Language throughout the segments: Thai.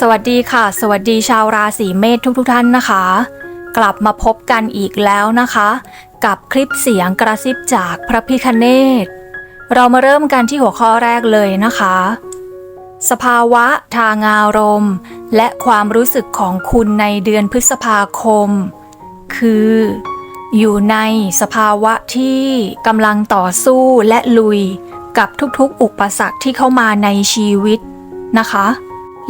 สวัสดีค่ะ สวัสดีชาวราศีเมษทุกทท่านนะคะ กลับมาพบกันอีกแล้วนะคะ กับคลิปเสียงกระซิบจากพระพิคเนตเรามาเริ่มกันที่หัวข้อแรกเลยนะคะ สภาวะทางอารมณ์ และความรู้สึกของคุณในเดือนพฤษภาคม คือ อยู่ในสภาวะที่กำลังต่อสู้และลุยกับทุกๆ อุปสรรคที่เข้ามาในชีวิตนะคะ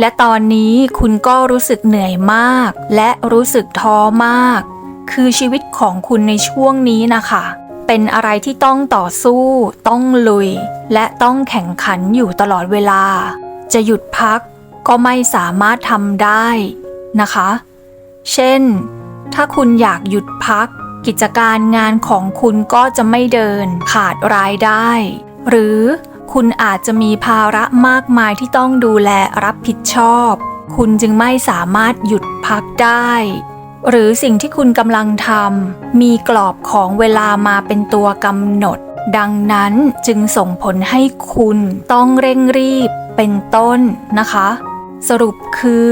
และตอนนี้คุณก็รู้สึกเหนื่อยมาก และรู้สึกท้อมาก คือชีวิตของคุณในช่วงนี้นะคะ เป็นอะไรที่ต้องต่อสู้ ต้องลุย และต้องแข่งขันอยู่ตลอดเวลา จะหยุดพักก็ไม่สามารถทำได้นะคะ เช่น ถ้าคุณอยากหยุดพัก กิจการงานของคุณก็จะไม่เดิน ขาดรายได้ หรือ คุณอาจจะมีภาระมากมายที่ต้องดูแลรับผิดชอบ คุณจึงไม่สามารถหยุดพักได้ หรือสิ่งที่คุณกำลังทำมีกรอบของเวลามาเป็นตัวกำหนด ดังนั้นจึงส่งผลให้คุณต้องเร่งรีบเป็นต้นนะคะ สรุปคือ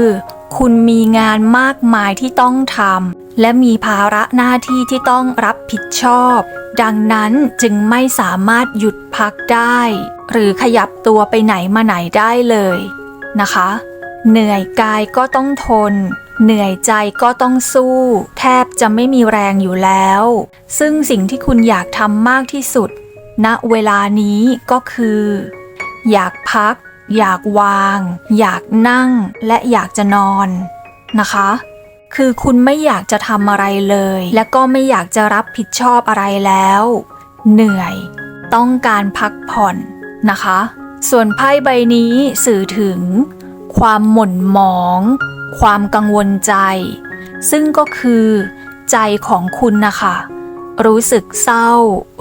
คุณมีงานมากมายที่ต้องทำ และมีภาระหน้าที่ที่ต้องรับผิดชอบ ดังนั้นจึงไม่สามารถหยุดพักได้ หรือขยับตัวไปไหนมาไหนได้เลยนะคะ เหนื่อยกายก็ต้องทน เหนื่อยใจก็ต้องสู้ แทบจะไม่มีแรงอยู่แล้ว ซึ่งสิ่งที่คุณอยากทำมากที่สุดณเวลานี้ก็คือ อยากพัก อยากวาง อยากนั่ง และอยากจะนอนนะคะ คือคุณไม่อยากจะทำอะไรเลย และก็ไม่อยากจะรับผิดชอบอะไรแล้ว เหนื่อย ต้องการพักผ่อนนะคะ ส่วนไพ่ใบนี้สื่อถึง ความหม่นหมอง ความกังวลใจ ซึ่งก็คือ ใจของคุณนะคะ รู้สึกเศร้า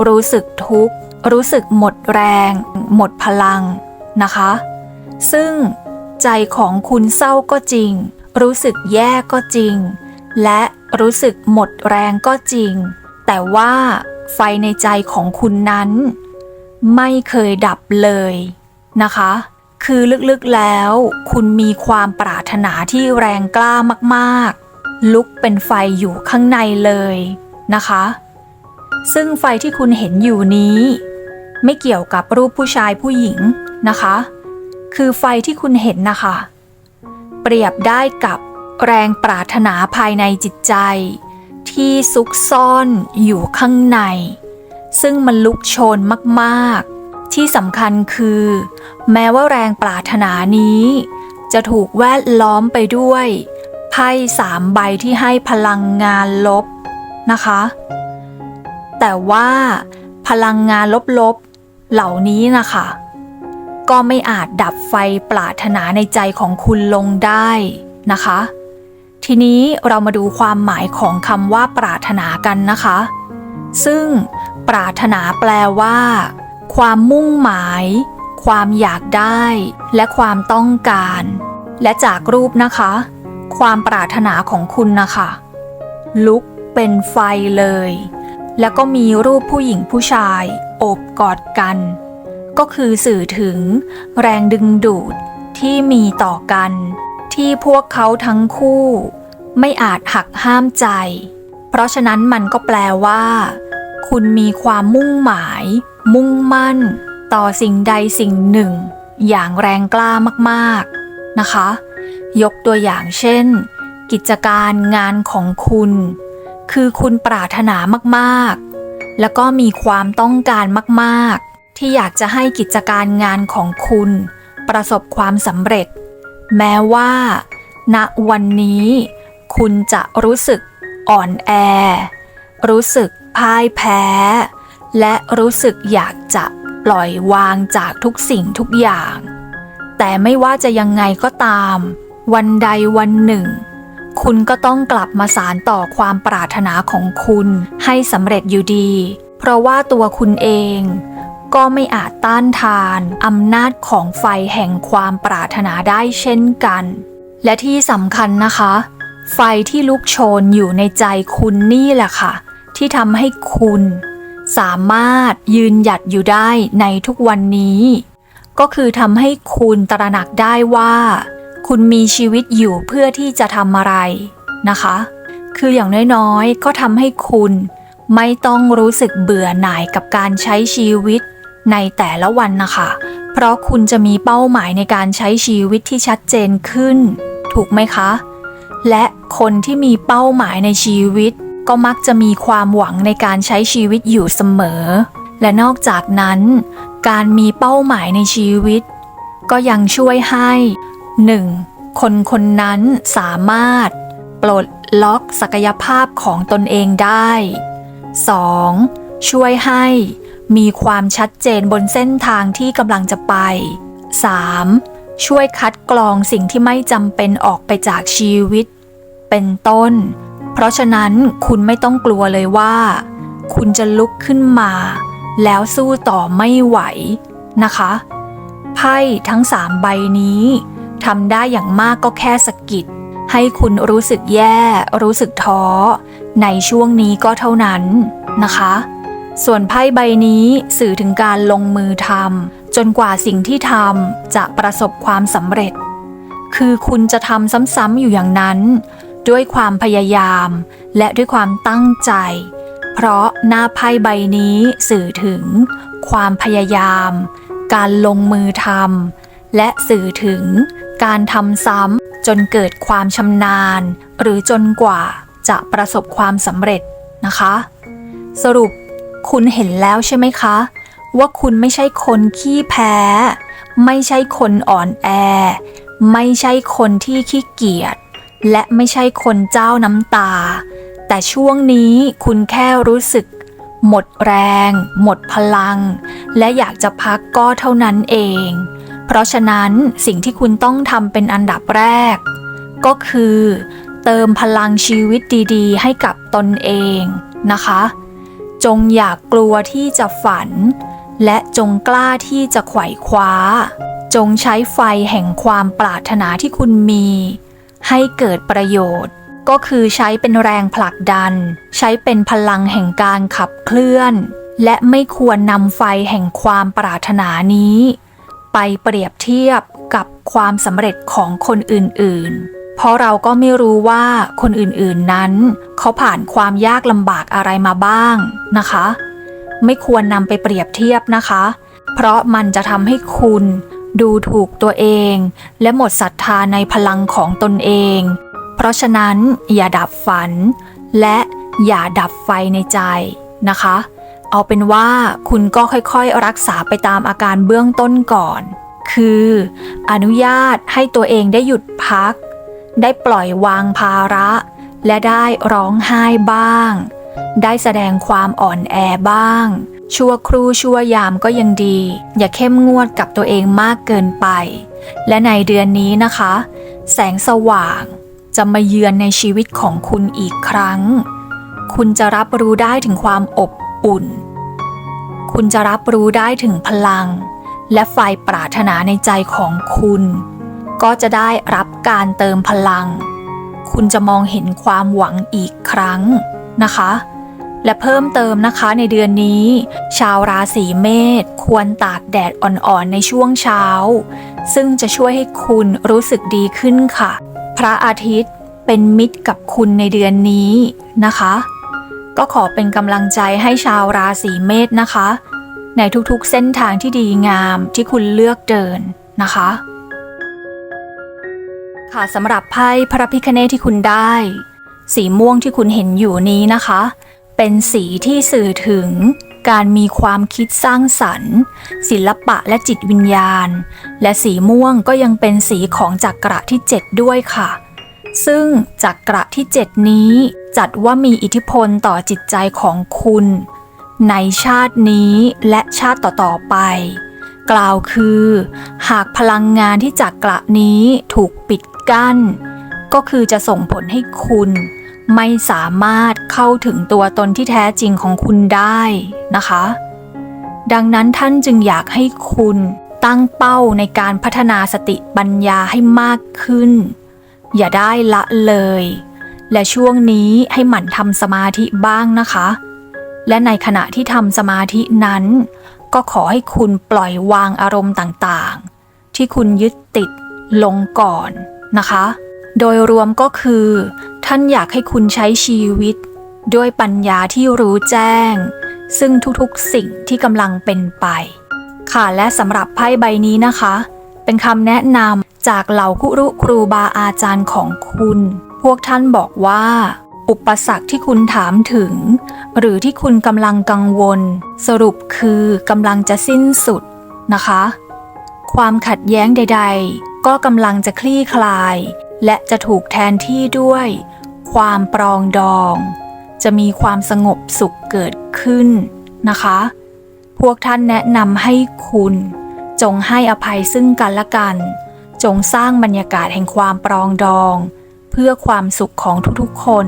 รู้สึกทุกข์ รู้สึกหมดแรง หมดพลังนะคะ ซึ่งใจของคุณเศร้าก็จริง รู้สึกแย่ก็จริง และรู้สึกหมดแรงก็จริง แต่ว่าไฟในใจของคุณนั้น ไม่เคยดับเลยนะคะ คือลึกๆแล้ว คุณมีความปรารถนาที่แรงกล้ามากๆ ลุกเป็นไฟอยู่ข้างในเลยนะคะ ซึ่งไฟที่คุณเห็นอยู่นี้ ไม่เกี่ยวกับรูปผู้ชายผู้หญิงนะคะ คือไฟที่คุณเห็นนะคะ เปรียบได้กับแรงปรารถนาภายในจิตใจ ที่ซุกซ่อนอยู่ข้างใน ซึ่งมันลุกโชนมากๆ ที่สำคัญคือ แม้ว่าแรงปรารถนานี้ จะถูกแวดล้อมไปด้วยไพ่สามใบที่ให้พลังงานลบนะคะ แต่ว่าพลังงานลบๆ เหล่านี้นะคะ ก็ไม่อาจดับไฟปรารถนาในใจของคุณลงได้นะคะ ทีนี้เรามาดูความหมายของคำว่าปรารถนากันนะคะ ซึ่งปรารถนาแปลว่า ความมุ่งหมาย ความอยากได้ และความต้องการ และจากรูปนะคะ ความปรารถนาของคุณนะคะ ลุกเป็นไฟเลย แล้วก็มีรูปผู้หญิงผู้ชาย โอบกอดกัน ก็คือสื่อถึงแรงดึงดูดที่มีต่อกัน ที่พวกเขาทั้งคู่ ไม่อาจหักห้ามใจ เพราะฉะนั้นมันก็แปลว่า คุณมีความมุ่งหมาย มุ่งมั่น ต่อสิ่งใดสิ่งหนึ่ง อย่างแรงกล้ามากๆนะคะ ยกตัวอย่างเช่น กิจการงานของคุณ คือคุณปรารถนามากๆ แล้วก็มีความต้องการมากๆ ที่อยากจะให้กิจการงานของคุณ ประสบความสำเร็จ แม้ว่า ณวันนี้ คุณจะรู้สึกอ่อนแอ รู้สึกพ่ายแพ้ และรู้สึกอยากจะปล่อยวางจากทุกสิ่งทุกอย่าง แต่ไม่ว่าจะยังไงก็ตาม วันใดวันหนึ่ง คุณก็ต้องกลับมาสารต่อความปรารถนาของคุณให้สำเร็จอยู่ดี เพราะว่าตัวคุณเอง ก็ไม่อาจต้านทานอำนาจของไฟแห่งความปรารถนาได้เช่นกัน และที่สำคัญนะคะ ไฟที่ลุกโชนอยู่ในใจคุณนี่แหละค่ะ ที่ทำให้คุณ สามารถยืนหยัดอยู่ได้ในทุกวันนี้ ก็คือทำให้คุณตระหนักได้ว่า คุณมีชีวิตอยู่เพื่อที่จะทำอะไรนะคะ คืออย่างน้อยๆ ก็ทำให้คุณไม่ต้องรู้สึกเบื่อหน่ายกับการใช้ชีวิต ในแต่ละวันนะคะ เพราะคุณจะมีเป้าหมายในการใช้ชีวิตที่ชัดเจนขึ้น ถูกไหมคะ และคนที่มีเป้าหมายในชีวิต ก็มักจะมีความหวังในการใช้ชีวิตอยู่เสมอ และนอกจากนั้น การมีเป้าหมายในชีวิต ก็ยังช่วยให้ 1. คนคนนั้นสามารถ ปลดล็อกศักยภาพของตนเองได้ 2. ช่วยให้ มีความชัดเจนบนเส้นทางที่กำลังจะไป 3. ช่วยคัดกรองสิ่งที่ไม่จำเป็นออกไปจากชีวิต เป็นต้น เพราะฉะนั้นคุณไม่ต้องกลัวเลยว่า คุณจะลุกขึ้นมา แล้วสู้ต่อไม่ไหวนะคะ ไพ่ทั้งสามใบนี้ทำได้อย่างมากก็แค่สะกิดให้คุณรู้สึกแย่ รู้สึกท้อ ในช่วงนี้ก็เท่านั้นนะคะ ส่วนไพ่ใบนี้สื่อถึงการลงมือทำจนกว่าสิ่งที่ทำจะประสบความสำเร็จ คือคุณจะทำซ้ำๆอยู่อย่างนั้น ด้วยความพยายาม และด้วยความตั้งใจ เพราะหน้าไพ่ใบนี้สื่อถึง ความพยายาม การลงมือทำและสื่อถึง การทำซ้ำจนเกิดความชำนาญ หรือจนกว่าจะประสบความสำเร็จนะคะ สรุป คุณเห็นแล้วใช่ไหมคะ ว่าคุณไม่ใช่คนขี้แพ้ ไม่ใช่คนอ่อนแอ ไม่ใช่คนที่ขี้เกียจและไม่ใช่คนเจ้าน้ำตา แต่ช่วงนี้คุณแค่รู้สึก หมดแรง หมดพลัง และอยากจะพักก็เท่านั้นเอง เพราะฉะนั้นสิ่งที่คุณต้องทำเป็นอันดับแรก ก็คือ เติมพลังชีวิตดี ๆ ให้กับตนเองนะคะ จงอย่ากกลัวที่จะฝัน และจงกล้าที่จะไขว่คว้า จงใช้ไฟแห่งความปรารถนาที่คุณมี ให้เกิดประโยชน์ ก็คือใช้เป็นแรงผลักดัน ใช้เป็นพลังแห่งการขับเคลื่อน และไม่ควรนำไฟแห่งความปรารถนานี้ ไปเปรียบเทียบกับความสำเร็จของคนอื่นๆ เพราะเราก็ไม่รู้ว่าคนอื่นๆนั้น เขาผ่านความยากลำบากอะไรมาบ้างนะคะ ไม่ควรนำไปเปรียบเทียบนะคะ เพราะมันจะทำให้คุณดูถูกตัวเอง และหมดศรัทธาในพลังของตนเอง เพราะฉะนั้นอย่าดับฝัน และอย่าดับไฟในใจนะคะ เอาเป็นว่าคุณก็ค่อยๆรักษาไปตามอาการเบื้องต้นก่อน คือ อนุญาตให้ตัวเองได้หยุดพัก ได้ปล่อยวางภาระ และได้ร้องไห้บ้าง ได้แสดงความอ่อนแอบ้าง ชั่วครู่ชั่วยามก็ยังดี อย่าเข้มงวดกับตัวเองมากเกินไป และในเดือนนี้นะคะ แสงสว่างจะมาเยือนในชีวิตของคุณอีกครั้ง คุณจะรับรู้ได้ถึงความอบอุ่น คุณจะรับรู้ได้ถึงพลัง และไฟปรารถนาในใจของคุณ ก็จะได้รับการเติมพลัง คุณจะมองเห็นความหวังอีกครั้งนะคะ และเพิ่มเติมนะคะในเดือนนี้ ชาวราศีเมษควรตากแดดอ่อนๆในช่วงเช้า ซึ่งจะช่วยให้คุณรู้สึกดีขึ้นค่ะ พระอาทิตย์เป็นมิตรกับคุณในเดือนนี้นะคะ ก็ขอเป็นกำลังใจให้ชาวราศีเมษนะคะ ในทุกๆเส้นทางที่ดีงามที่คุณเลือกเดินนะคะ ค่ะสำหรับไพ่พระพิคเนตที่คุณได้ สีม่วงที่คุณเห็นอยู่นี้นะคะ เป็นสีที่สื่อถึงการมีความคิดสร้างสรรค์ ศิลปะและจิตวิญญาณ และสีม่วงก็ยังเป็นสีของจักระที่ 7 ด้วยค่ะ ซึ่งจักระที่ 7 นี้จัดว่ามีอิทธิพลต่อจิตใจของคุณ ในชาตินี้และชาติต่อๆไป กล่าวคือ หากพลังงานที่จักระนี้ถูกปิด กั้น ก็คือจะส่งผลให้คุณไม่สามารถเข้าถึงตัวตนที่แท้จริงของคุณได้นะคะ ดังนั้นท่านจึงอยากให้คุณตั้งเป้าในการพัฒนาสติปัญญาให้มากขึ้น อย่าได้ละเลย และช่วงนี้ให้หมั่นทำสมาธิบ้างนะคะ และในขณะที่ทำสมาธินั้น ก็ขอให้คุณปล่อยวางอารมณ์ต่างๆ ที่คุณยึดติดลงก่อน นะคะ โดยรวมก็คือ ท่านอยากให้คุณใช้ชีวิต ด้วยปัญญาที่รู้แจ้ง ซึ่งทุกๆสิ่งที่กำลังเป็นไป ค่ะและสำหรับไพ่ใบนี้นะคะ เป็นคำแนะนำจากเหล่าคุรุครูบาอาจารย์ของคุณ พวกท่านบอกว่า อุปสรรคที่คุณถามถึง หรือที่คุณกำลังกังวล สรุปคือกำลังจะสิ้นสุดนะคะ ความขัดแย้งใด ๆ ก็กำลังจะคลี่คลาย และจะถูกแทนที่ด้วย ความปรองดอง จะมีความสงบสุขเกิดขึ้นนะคะ พวกท่านแนะนำให้คุณ จงให้อภัยซึ่งกันและกัน จงสร้างบรรยากาศแห่งความปรองดอง เพื่อความสุขของทุกๆคน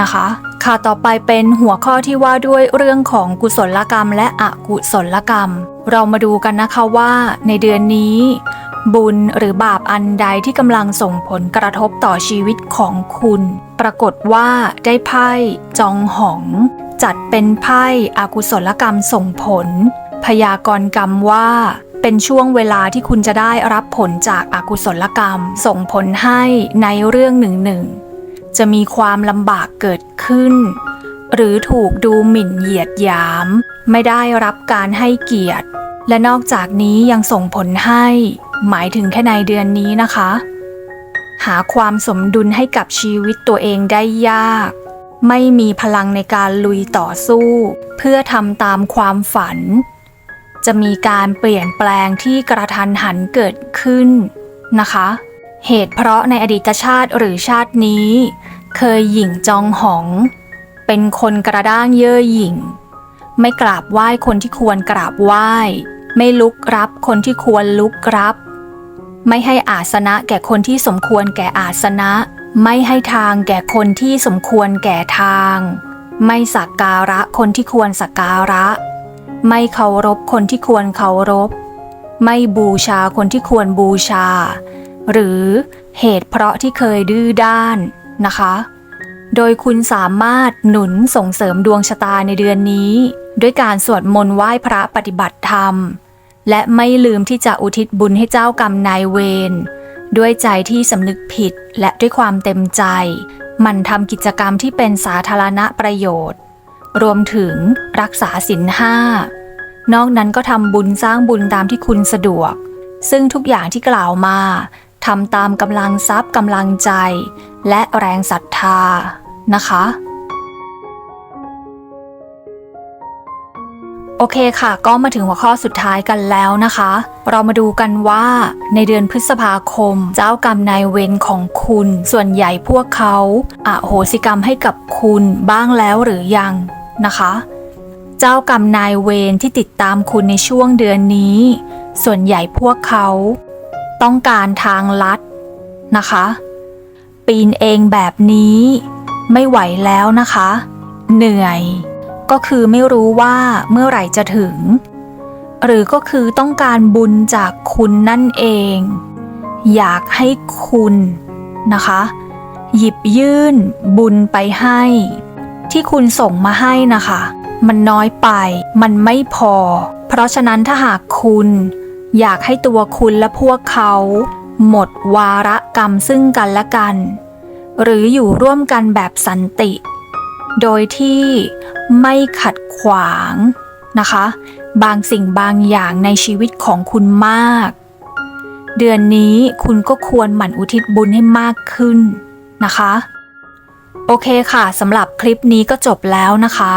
นะคะค่ะต่อไปเป็นหัวข้อที่ว่าด้วยเรื่องของกุศลกรรมและอกุศลกรรม เรามาดูกันนะคะว่าในเดือนนี้ บุญหรือบาปอันใดที่กำลังส่งผลกระทบต่อชีวิตของคุณ ปรากฏว่าได้ไพ่จองหอง จัดเป็นไพ่อากุศลกรรมส่งผล พยากรณ์กรรมว่าเป็นช่วงเวลาที่คุณจะได้รับผลจากอากุศลกรรม ส่งผลให้ในเรื่องหนึ่งหนึ่งจะมีความลำบากเกิดขึ้น หรือถูกดูหมิ่นเหยียดหยาม ไม่ได้รับการให้เกียรติ และนอกจากนี้ยังส่งผลให้ หมายถึงแค่ในเดือนนี้นะคะ หาความสมดุลให้กับชีวิตตัวเองได้ยาก ไม่มีพลังในการลุยต่อสู้ เพื่อทำตามความฝัน จะมีการเปลี่ยนแปลงที่กระทันหันเกิดขึ้นนะคะ เหตุเพราะในอดีตชาติหรือชาตินี้ เคยหยิ่งจองหอง เป็นคนกระด้างเย่อหยิ่ง ไม่กราบไหว้คนที่ควรกราบไหว้ไม่ลุกรับคนที่ควรลุกรับ ไม่ให้อาสนะแก่คนที่สมควรแก่อาสนะ ไม่ให้ทางแก่คนที่สมควรแก่ทาง ไม่สักการะคนที่ควรสักการะ ไม่เคารพคนที่ควรเคารพ ไม่บูชาคนที่ควรบูชา หรือเหตุเพราะที่เคยดื้อด้านนะคะ โดยคุณสามารถหนุนส่งเสริมดวงชะตาในเดือนนี้ ด้วยการสวดมนต์ไหว้พระปฏิบัติธรรม และไม่ลืมที่จะอุทิศบุญให้เจ้ากรรมนายเวรด้วยใจที่สำนึกผิดและด้วยความเต็มใจ มันทำกิจกรรมที่เป็นสาธารณประโยชน์ รวมถึงรักษาศีลห้านอกนั้นก็ทำบุญสร้างบุญตามที่คุณสะดวก ซึ่งทุกอย่างที่กล่าวมาทำตามกำลังทรัพย์กำลังใจ และแรงศรัทธานะคะ โอเคค่ะ ก็มาถึงหัวข้อสุดท้ายกันแล้วนะคะ เรามาดูกันว่าในเดือนพฤษภาคม เจ้ากรรมนายเวรของคุณ ส่วนใหญ่พวกเขาอโหสิกรรมให้กับคุณบ้างแล้วหรือยังนะคะ เจ้ากรรมนายเวรที่ติดตามคุณในช่วงเดือนนี้ ส่วนใหญ่พวกเขา ต้องการทางลัดนะคะ ปีนเองแบบนี้ ไม่ไหวแล้วนะคะ เหนื่อย ก็คือไม่รู้ว่าเมื่อไหร่จะถึง หรือก็คือต้องการบุญจากคุณนั่นเอง อยากให้คุณนะคะ หยิบยื่นบุญไปให้ ที่คุณส่งมาให้นะคะ มันน้อยไป มันไม่พอ เพราะฉะนั้นถ้าหากคุณ อยากให้ตัวคุณและพวกเขา หมดวาระกรรมซึ่งกันและกัน หรืออยู่ร่วมกันแบบสันติ โดยที่ไม่ขัดขวางนะคะ บางสิ่งบางอย่างในชีวิตของคุณมาก เดือนนี้คุณก็ควรหมั่นอุทิศบุญให้มากขึ้นนะคะ โอเคค่ะสำหรับคลิปนี้ก็จบแล้วนะคะ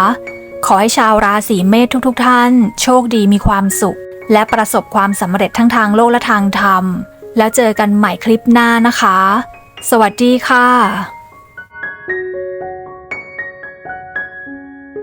ขอให้ชาวราศีเมษทุกๆทท่าน โชคดีมีความสุข และประสบความสำเร็จทั้งทางโลกและทางธรรม แล้วเจอกันใหม่คลิปหน้านะคะ สวัสดีค่ะ